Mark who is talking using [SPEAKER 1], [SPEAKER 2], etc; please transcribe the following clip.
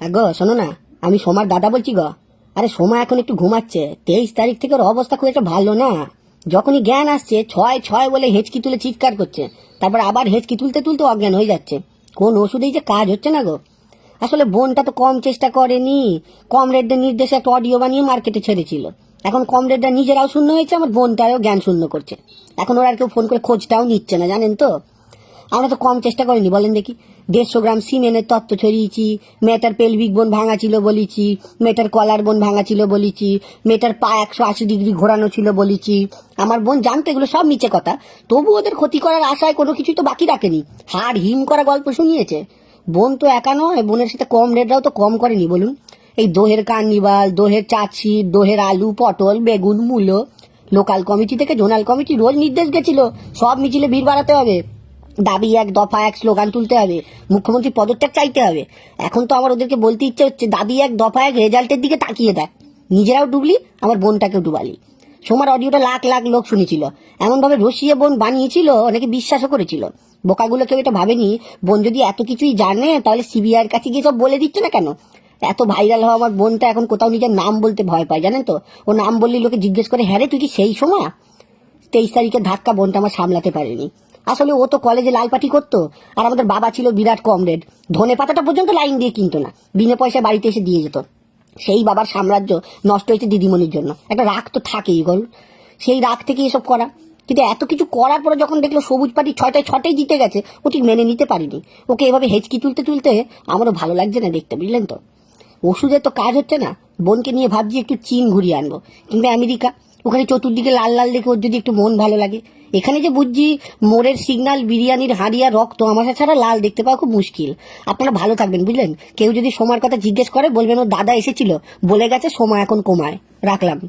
[SPEAKER 1] হ্যাঁ গো, শোনো না, আমি সোমার দাদা বলছি গো। আরে সোমা এখন একটু ঘুমাচ্ছে, তেইশ তারিখ থেকে ওর অবস্থা খুব একটা ভালো না। যখনই জ্ঞান আসছে, ছয় ছয় বলে হেঁচকি তুলে চিৎকার করছে, তারপর আবার হেঁচকি তুলতে তুলতে অজ্ঞান হয়ে যাচ্ছে। কোন ওষুধেই যে কাজ হচ্ছে না গো। আসলে বোনটা তো কম চেষ্টা করেনি, কমরেডদের নির্দেশে একটা অডিও বানিয়ে মার্কেটে ছেড়েছিল। এখন কমরেডরা নিজেরাও শূন্য হয়েছে, আমার বোনটারও জ্ঞান শূন্য করছে। এখন ওরা আর কেউ ফোন করে খোঁজটাও নিচ্ছে না, জানেন তো? আমরা তো কম চেষ্টা করিনি, বলেন দেখি। দেড়শো গ্রাম সিমেনের তত্ত্ব ছড়িয়েছি মেয়েটার পেলভিক বোন ভাঙা ছিল বলেছি মেয়েটার কলার বোন ভাঙা ছিল বলেছি মেয়েটার পা একশো আশি ডিগ্রি ঘোরানো ছিল বলেছি। আমার বোন জানতো এগুলো সব মিছে কথা, তবু ওদের ক্ষতি করার আশায় কোনো কিছুই তো বাকি রাখেনি। হাড় হিম করা গল্প শুনিয়েছে। বোন তো একা নয়, বোনের সাথে কম রেটরাও তো কম করেনি, বলুন। এই দোহের কার্নিভাল, দোহের চাচ্ছি দোহের আলু, পটল, বেগুন, মূলো, লোকাল কমিটি থেকে জোনাল কমিটি রোজ নির্দেশ গেছিল, সব মিছিলে ভিড় বাড়াতে হবে। দাবি এক, দফা এক, স্লোগান তুলতে হবে। মুখ্যমন্ত্রী পদত্যাগ চাইতে হবে। এখন তো আমার ওদেরকে বলতে ইচ্ছে হচ্ছে, দাবি এক, দফা এক, রেজাল্টের দিকে তাকিয়ে দেখ। নিজেরাও ডুবলি, আমার বোনটাকেও ডুবালি। সোমার অডিওটা লাখ লাখ লোক শুনেছিল। এমনভাবে রসিয়ে বোন বানিয়েছিল, অনেকে বিশ্বাসও করেছিল। বোকাগুলো কেউ এটা ভাবেনি। বোন যদি এত কিছুই জানে, তাহলে সিবিআইয়ের কাছে গিয়ে সব বলে দিচ্ছে না কেন? এত ভাইরাল হওয়া আমার বোনটা এখন কোথাও নিজের নাম বলতে ভয় পায়, জানেন তো? ও নাম বললে লোকে জিজ্ঞেস করে হ্যাঁ রে, তুই কি সেই সময় তেইশ তারিখে ধাক্কা বোনটা আমার সামলাতে পারেনি। আসলে ও তো কলেজে লাল পাটি করতো। আর আমাদের বাবা ছিল বিরাট কমরেড ধনে পাতাটা পর্যন্ত লাইন দিয়ে কিনতো না। বিনা পয়সা বাড়িতে এসে দিয়ে যেত। সেই বাবার সাম্রাজ্য নষ্ট হয়েছে দিদিমণির জন্য। একটা রাগ তো থাকেই গল সেই রাগ থেকে এসব করা। কিন্তু এত কিছু করার পরে যখন দেখল সবুজ পার্টি ছয়টায় ছটাই জিতে গেছে, ও ঠিক মেনে নিতে পারিনি। ওকে এভাবে হেঁচকি তুলতে তুলতে আমারও ভালো লাগছে না দেখতে, বুঝলেন তো? ওষুধের তো কাজ হচ্ছে না। বোনকে নিয়ে ভাবছি একটু চীন ঘুরিয়ে আনব। কিংবা আমেরিকা। ওখানে চতুর্দিকে লাল লাল দেখে ওর যদি একটু মন ভালো লাগে। এখানে যে বুঝছি মোড়ের সিগনাল বিরিয়ানির হাঁড়িয়া, রক্ত আমার ছাড়া লাল দেখতে পাওয়া খুব মুশকিল। আপনারা ভালো থাকবেন, বুঝলেন? কেউ যদি সোমার কথা জিজ্ঞেস করে, বলবেন, ও দাদা এসেছিল। বলে গেছে, সোমা এখন কমায়। রাখলাম।